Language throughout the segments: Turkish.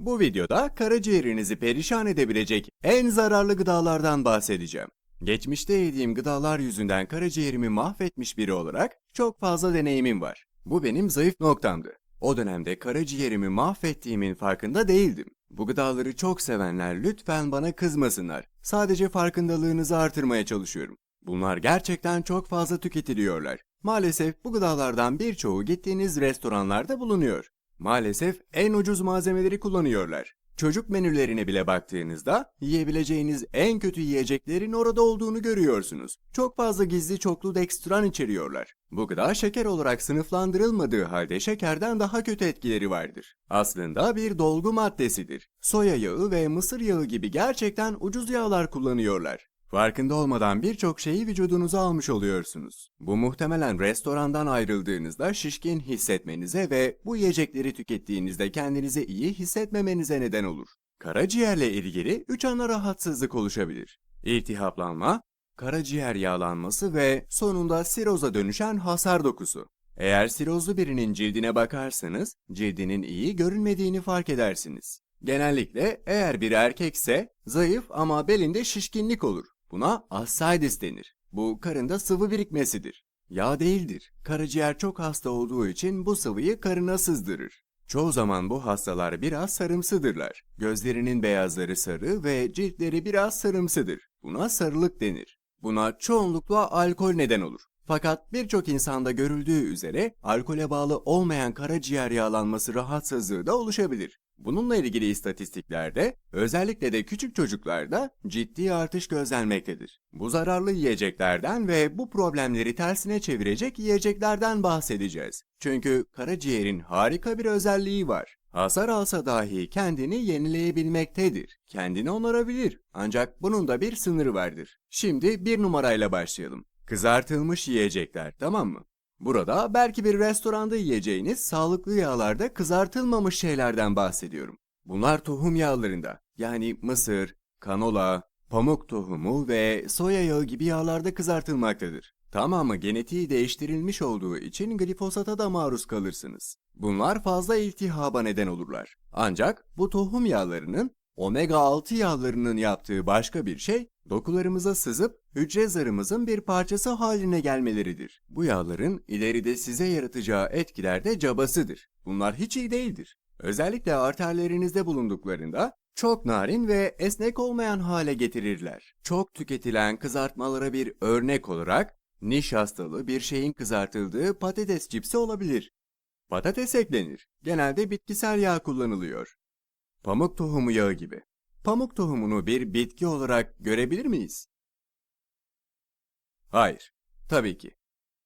Bu videoda karaciğerinizi perişan edebilecek en zararlı gıdalardan bahsedeceğim. Geçmişte yediğim gıdalar yüzünden karaciğerimi mahvetmiş biri olarak çok fazla deneyimim var. Bu benim zayıf noktamdı. O dönemde karaciğerimi mahvettiğimin farkında değildim. Bu gıdaları çok sevenler lütfen bana kızmasınlar. Sadece farkındalığınızı artırmaya çalışıyorum. Bunlar gerçekten çok fazla tüketiliyorlar. Maalesef bu gıdalardan birçoğu gittiğiniz restoranlarda bulunuyor. Maalesef en ucuz malzemeleri kullanıyorlar. Çocuk menülerine bile baktığınızda yiyebileceğiniz en kötü yiyeceklerin orada olduğunu görüyorsunuz. Çok fazla gizli çoklu dekstran içeriyorlar. Bu gıda şeker olarak sınıflandırılmadığı halde şekerden daha kötü etkileri vardır. Aslında bir dolgu maddesidir. Soya yağı ve mısır yağı gibi gerçekten ucuz yağlar kullanıyorlar. Farkında olmadan birçok şeyi vücudunuza almış oluyorsunuz. Bu muhtemelen restorandan ayrıldığınızda şişkin hissetmenize ve bu yiyecekleri tükettiğinizde kendinizi iyi hissetmemenize neden olur. Karaciğerle ilgili 3 ana rahatsızlık oluşabilir. İltihaplanma, karaciğer yağlanması ve sonunda siroza dönüşen hasar dokusu. Eğer sirozlu birinin cildine bakarsanız cildinin iyi görünmediğini fark edersiniz. Genellikle eğer bir erkekse zayıf ama belinde şişkinlik olur. Buna ascites denir. Bu karında sıvı birikmesidir. Yağ değildir. Karaciğer çok hasta olduğu için bu sıvıyı karına sızdırır. Çoğu zaman bu hastalar biraz sarımsıdırlar. Gözlerinin beyazları sarı ve ciltleri biraz sarımsıdır. Buna sarılık denir. Buna çoğunlukla alkol neden olur. Fakat birçok insanda görüldüğü üzere alkole bağlı olmayan karaciğer yağlanması rahatsızlığı da oluşabilir. Bununla ilgili istatistiklerde özellikle de küçük çocuklarda ciddi artış gözlenmektedir. Bu zararlı yiyeceklerden ve bu problemleri tersine çevirecek yiyeceklerden bahsedeceğiz. Çünkü karaciğerin harika bir özelliği var. Hasar alsa dahi kendini yenileyebilmektedir. Kendini onarabilir. Ancak bunun da bir sınırı vardır. Şimdi bir numarayla başlayalım. Kızartılmış yiyecekler tamam mı? Burada belki bir restoranda yiyeceğiniz sağlıklı yağlarda kızartılmamış şeylerden bahsediyorum. Bunlar tohum yağlarında yani mısır, kanola, pamuk tohumu ve soya yağı gibi yağlarda kızartılmaktadır. Tamamı genetiği değiştirilmiş olduğu için glifosata da maruz kalırsınız. Bunlar fazla iltihaba neden olurlar. Ancak bu tohum yağlarının omega 6 yağlarının yaptığı başka bir şey dokularımıza sızıp hücre zarımızın bir parçası haline gelmeleridir. Bu yağların ileride size yaratacağı etkiler de cabasıdır. Bunlar hiç iyi değildir. Özellikle arterlerinizde bulunduklarında çok narin ve esnek olmayan hale getirirler. Çok tüketilen kızartmalara bir örnek olarak nişastalı bir şeyin kızartıldığı patates cipsi olabilir. Patates eklenir. Genelde bitkisel yağ kullanılıyor. Pamuk tohumu yağı gibi. Pamuk tohumunu bir bitki olarak görebilir miyiz? Hayır. Tabii ki.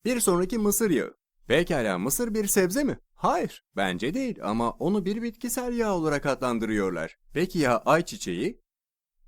Bir sonraki mısır yağı. Pekala mısır bir sebze mi? Hayır, bence değil ama onu bir bitkisel yağ olarak adlandırıyorlar. Peki ya ayçiçeği?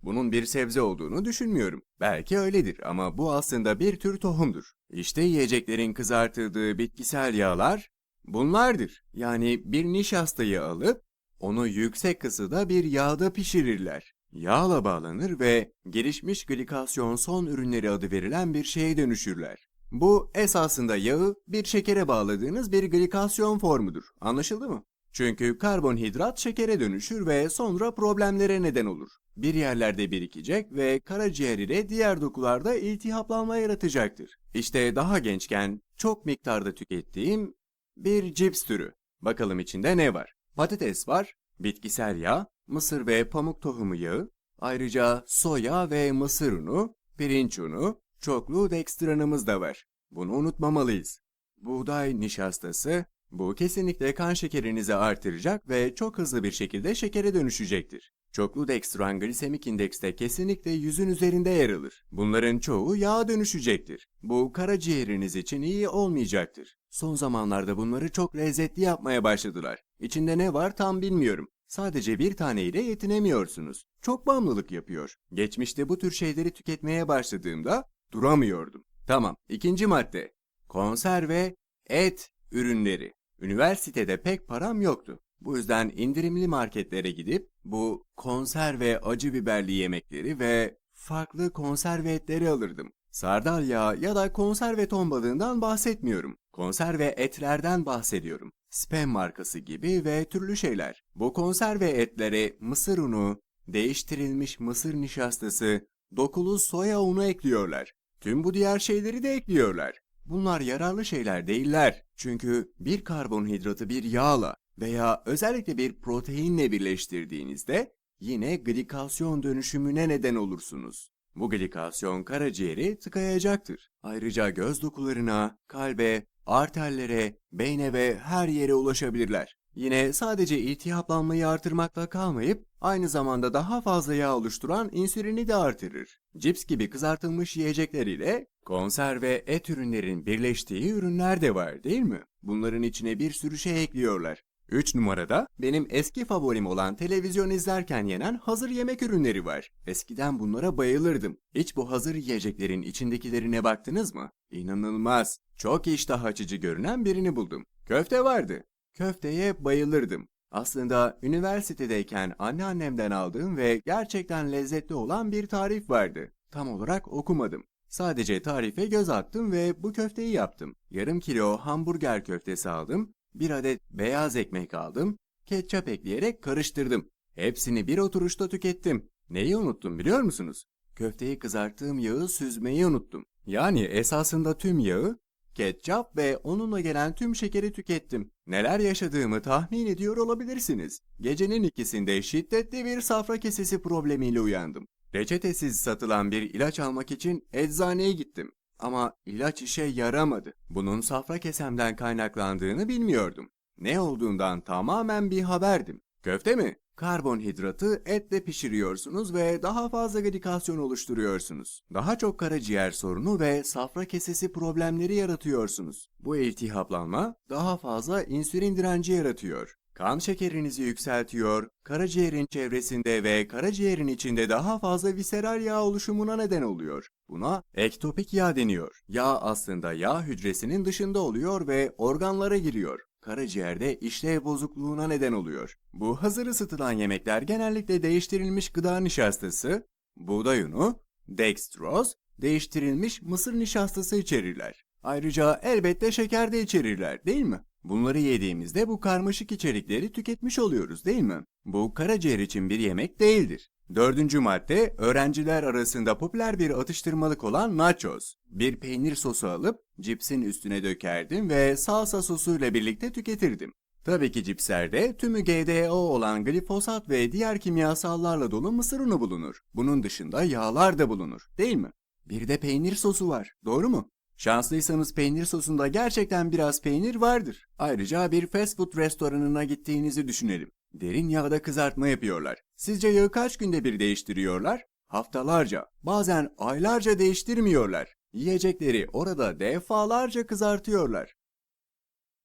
Bunun bir sebze olduğunu düşünmüyorum. Belki öyledir ama bu aslında bir tür tohumdur. İşte yiyeceklerin kızartıldığı bitkisel yağlar bunlardır. Yani bir nişastayı alıp onu yüksek ısıda bir yağda pişirirler. Yağla bağlanır ve gelişmiş glikasyon son ürünleri adı verilen bir şeye dönüşürler. Bu esasında yağı bir şekere bağladığınız bir glikasyon formudur. Anlaşıldı mı? Çünkü karbonhidrat şekere dönüşür ve sonra problemlere neden olur. Bir yerlerde birikecek ve karaciğer ile diğer dokularda iltihaplanma yaratacaktır. İşte daha gençken çok miktarda tükettiğim bir cips türü. Bakalım içinde ne var? Patates var, bitkisel yağ, mısır ve pamuk tohumu yağı, ayrıca soya ve mısır unu, pirinç unu, çoklu dekstranımız da var. Bunu unutmamalıyız. Buğday nişastası, bu kesinlikle kan şekerinizi artıracak ve çok hızlı bir şekilde şekere dönüşecektir. Çoklu dekstran glisemik indekste kesinlikle yüzün üzerinde yer alır. Bunların çoğu yağa dönüşecektir. Bu karaciğeriniz için iyi olmayacaktır. Son zamanlarda bunları çok lezzetli yapmaya başladılar. İçinde ne var tam bilmiyorum. Sadece bir taneyle yetinemiyorsunuz. Çok bağımlılık yapıyor. Geçmişte bu tür şeyleri tüketmeye başladığımda duramıyordum. Tamam, ikinci madde. Konserve et ürünleri. Üniversitede pek param yoktu. Bu yüzden indirimli marketlere gidip bu konserve acı biberli yemekleri ve farklı konserve etleri alırdım. Sardalya ya da konserve ton balığından bahsetmiyorum. Konserve etlerden bahsediyorum. Spam markası gibi ve türlü şeyler. Bu konserve etlere mısır unu, değiştirilmiş mısır nişastası, dokulu soya unu ekliyorlar. Tüm bu diğer şeyleri de ekliyorlar. Bunlar yararlı şeyler değiller. Çünkü bir karbonhidratı bir yağla veya özellikle bir proteinle birleştirdiğinizde yine glikasyon dönüşümüne neden olursunuz. Bu glikasyon karaciğeri tıkayacaktır. Ayrıca göz dokularına, kalbe, arterlere, beyne ve her yere ulaşabilirler. Yine sadece iltihaplanmayı artırmakla kalmayıp aynı zamanda daha fazla yağ oluşturan insülini de artırır. Cips gibi kızartılmış yiyecekler ile konserve et ürünlerin birleştiği ürünler de var değil mi? Bunların içine bir sürü şey ekliyorlar. 3 numarada benim eski favorim olan televizyon izlerken yenen hazır yemek ürünleri var. Eskiden bunlara bayılırdım. Hiç bu hazır yiyeceklerin içindekilerine baktınız mı? İnanılmaz. Çok iştah açıcı görünen birini buldum. Köfte vardı. Köfteye bayılırdım. Aslında üniversitedeyken anneannemden aldığım ve gerçekten lezzetli olan bir tarif vardı. Tam olarak okumadım. Sadece tarife göz attım ve bu köfteyi yaptım. Yarım kilo hamburger köftesi aldım, bir adet beyaz ekmek aldım, ketçap ekleyerek karıştırdım. Hepsini bir oturuşta tükettim. Neyi unuttum biliyor musunuz? Köfteyi kızarttığım yağı süzmeyi unuttum. Yani esasında tüm yağı, ketçap ve onunla gelen tüm şekeri tükettim. Neler yaşadığımı tahmin ediyor olabilirsiniz. Gecenin ikisinde şiddetli bir safra kesesi problemiyle uyandım. Reçetesiz satılan bir ilaç almak için eczaneye gittim. Ama ilaç işe yaramadı. Bunun safra kesemden kaynaklandığını bilmiyordum. Ne olduğundan tamamen bir haberdim. Köfte mi? Karbonhidratı etle pişiriyorsunuz ve daha fazla glikasyon oluşturuyorsunuz. Daha çok karaciğer sorunu ve safra kesesi problemleri yaratıyorsunuz. Bu iltihaplanma daha fazla insülin direnci yaratıyor. Kan şekerinizi yükseltiyor, karaciğerin çevresinde ve karaciğerin içinde daha fazla viseral yağ oluşumuna neden oluyor. Buna ektopik yağ deniyor. Yağ aslında yağ hücresinin dışında oluyor ve organlara giriyor. Karaciğerde işlev bozukluğuna neden oluyor. Bu hazır ısıtılan yemekler genellikle değiştirilmiş gıda nişastası, buğday unu, dextroz, değiştirilmiş mısır nişastası içerirler. Ayrıca elbette şeker de içerirler değil mi? Bunları yediğimizde bu karmaşık içerikleri tüketmiş oluyoruz değil mi? Bu karaciğer için bir yemek değildir. Dördüncü madde öğrenciler arasında popüler bir atıştırmalık olan nachos. Bir peynir sosu alıp cipsin üstüne dökerdim ve salsa sosuyla birlikte tüketirdim. Tabii ki cipslerde tümü GDO olan glifosat ve diğer kimyasallarla dolu mısır unu bulunur. Bunun dışında yağlar da bulunur, değil mi? Bir de peynir sosu var, doğru mu? Şanslıysanız peynir sosunda gerçekten biraz peynir vardır. Ayrıca bir fast food restoranına gittiğinizi düşünelim. Derin yağda kızartma yapıyorlar. Sizce yağı kaç günde bir değiştiriyorlar? Haftalarca, bazen aylarca değiştirmiyorlar. Yiyecekleri orada defalarca kızartıyorlar.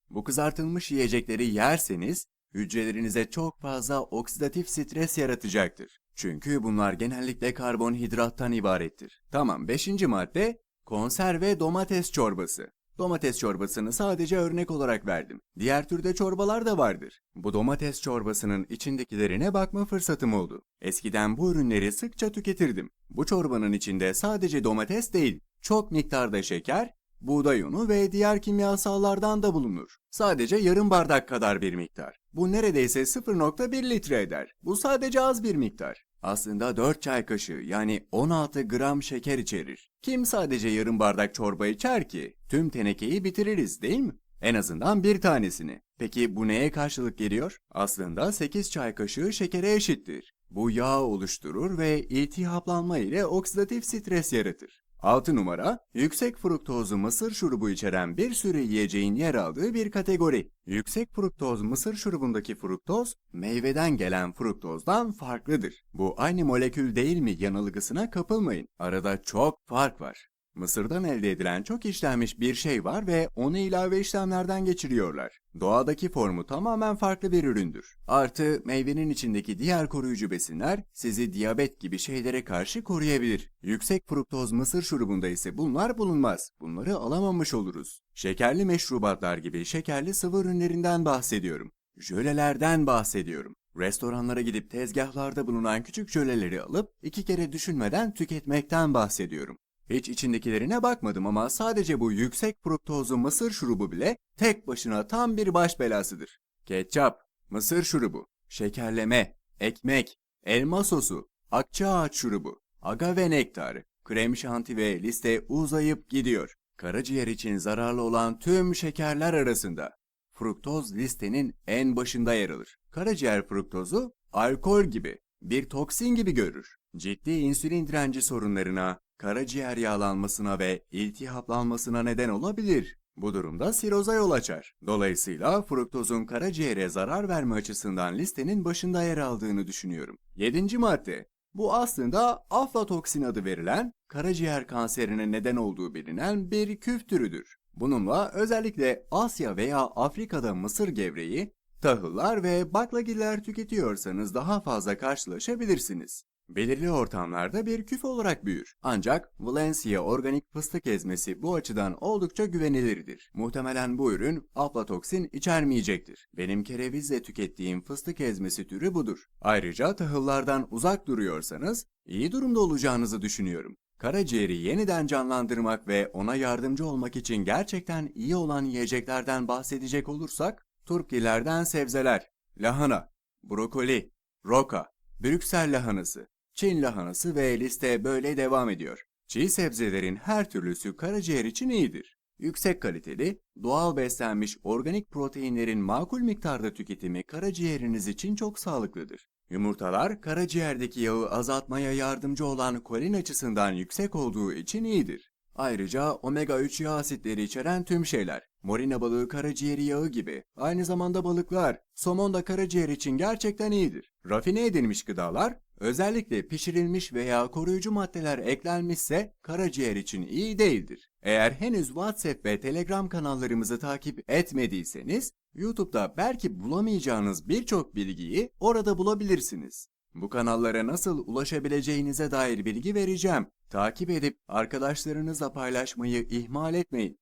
Bu kızartılmış yiyecekleri yerseniz hücrelerinize çok fazla oksidatif stres yaratacaktır. Çünkü bunlar genellikle karbonhidrattan ibarettir. Tamam, beşinci madde konserve domates çorbası. Domates çorbasını sadece örnek olarak verdim. Diğer türde çorbalar da vardır. Bu domates çorbasının içindekilerine bakma fırsatım oldu. Eskiden bu ürünleri sıkça tüketirdim. Bu çorbanın içinde sadece domates değil, çok miktarda şeker, buğday unu ve diğer kimyasallardan da bulunur. Sadece yarım bardak kadar bir miktar. Bu neredeyse 0.1 litre eder. Bu sadece az bir miktar. Aslında 4 çay kaşığı yani 16 gram şeker içerir. Kim sadece yarım bardak çorba içer ki? Tüm tenekeyi bitiririz değil mi? En azından bir tanesini. Peki bu neye karşılık geliyor? Aslında 8 çay kaşığı şekere eşittir. Bu yağ oluşturur ve iltihaplanma ile oksidatif stres yaratır. 6 numara, yüksek fruktozlu mısır şurubu içeren bir sürü yiyeceğin yer aldığı bir kategori. Yüksek fruktoz mısır şurubundaki fruktoz, meyveden gelen fruktozdan farklıdır. Bu aynı molekül değil mi yanılgısına kapılmayın. Arada çok fark var. Mısırdan elde edilen çok işlenmiş bir şey var ve onu ilave işlemlerden geçiriyorlar. Doğadaki formu tamamen farklı bir üründür. Artı meyvenin içindeki diğer koruyucu besinler sizi diyabet gibi şeylere karşı koruyabilir. Yüksek fruktoz mısır şurubunda ise bunlar bulunmaz. Bunları alamamış oluruz. Şekerli meşrubatlar gibi şekerli sıvı ürünlerinden bahsediyorum. Jölelerden bahsediyorum. Restoranlara gidip tezgahlarda bulunan küçük jöleleri alıp iki kere düşünmeden tüketmekten bahsediyorum. Hiç içindekilerine bakmadım ama sadece bu yüksek fruktozlu mısır şurubu bile tek başına tam bir baş belasıdır. Ketçap, mısır şurubu, şekerleme, ekmek, elma sosu, akçaağaç şurubu, agave nektarı, krem şanti ve liste uzayıp gidiyor. Karaciğer için zararlı olan tüm şekerler arasında fruktoz listenin en başında yer alır. Karaciğer fruktozu alkol gibi, bir toksin gibi görür. Ciddi insülin direnci sorunlarına, karaciğer yağlanmasına ve iltihaplanmasına neden olabilir. Bu durumda siroza yol açar. Dolayısıyla fruktozun karaciğere zarar verme açısından listenin başında yer aldığını düşünüyorum. 7. madde. Bu aslında aflatoksin adı verilen, karaciğer kanserine neden olduğu bilinen bir küf türüdür. Bununla özellikle Asya veya Afrika'da mısır gevreği, tahıllar ve baklagiller tüketiyorsanız daha fazla karşılaşabilirsiniz. Belirli ortamlarda bir küf olarak büyür. Ancak Valencia organik fıstık ezmesi bu açıdan oldukça güvenilirdir. Muhtemelen bu ürün aflatoksin içermeyecektir. Benim kerevizle tükettiğim fıstık ezmesi türü budur. Ayrıca tahıllardan uzak duruyorsanız iyi durumda olacağınızı düşünüyorum. Karaciğeri yeniden canlandırmak ve ona yardımcı olmak için gerçekten iyi olan yiyeceklerden bahsedecek olursak, turpkilerden sebzeler, lahana, brokoli, roka, Brüksel lahanası, Çin lahanası ve liste böyle devam ediyor. Çiğ sebzelerin her türlüsü karaciğer için iyidir. Yüksek kaliteli, doğal beslenmiş organik proteinlerin makul miktarda tüketimi karaciğeriniz için çok sağlıklıdır. Yumurtalar karaciğerdeki yağı azaltmaya yardımcı olan kolin açısından yüksek olduğu için iyidir. Ayrıca omega 3 yağ asitleri içeren tüm şeyler, morina balığı karaciğeri yağı gibi, aynı zamanda balıklar, somon da karaciğer için gerçekten iyidir. Rafine edilmiş gıdalar, özellikle pişirilmiş veya koruyucu maddeler eklenmişse karaciğer için iyi değildir. Eğer henüz WhatsApp ve Telegram kanallarımızı takip etmediyseniz, YouTube'da belki bulamayacağınız birçok bilgiyi orada bulabilirsiniz. Bu kanallara nasıl ulaşabileceğinize dair bilgi vereceğim. Takip edip arkadaşlarınızla paylaşmayı ihmal etmeyin.